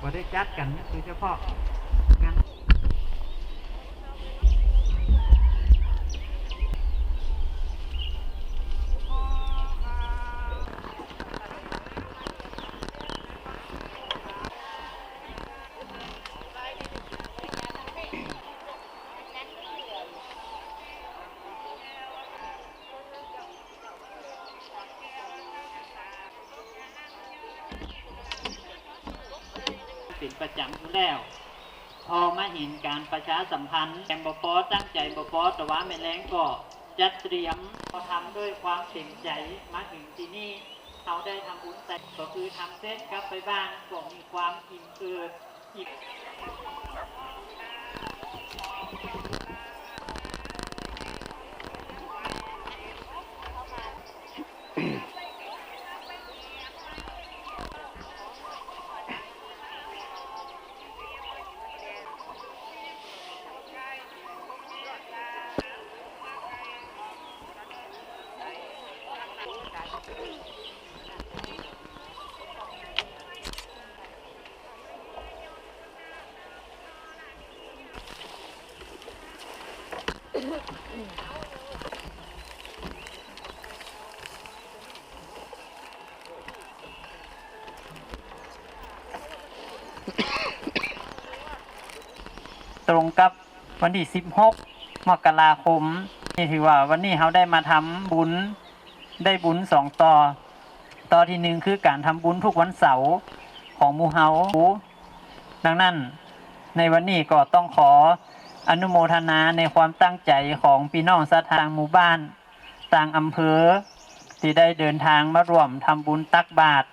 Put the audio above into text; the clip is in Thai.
บ่ได้จัดกันคือเฉพาะ ปิดประจำอยู่แล้ว พอมาเห็นการประชาสัมพันธ์แอมบปอตั้งใจบปอแต่ว่าไม่แรงก็จัดเตรียมพอทำด้วยความเต็มใจมาถึงที่นี่เขาได้ทำบุญแต่ก็คือทำเส้นกลับไปบ้านก็มีความอิ่มเอิบอิ่ม ตรงกับวันที่ 16 มกราคม นี่ถือว่าวันนี้เขาได้มาทำบุญ ได้บุญสองต่อ ต่อที่หนึ่งคือการทำบุญทุกวันเสาร์ของมูเฮาดังนั้น ในวันนี้ก็ต้องขออนุโมทนาในความตั้งใจของพี่น้องสถางหมู่บ้าน ต่างอำเภอที่ได้เดินทางมาร่วมทำบุญตักบาตร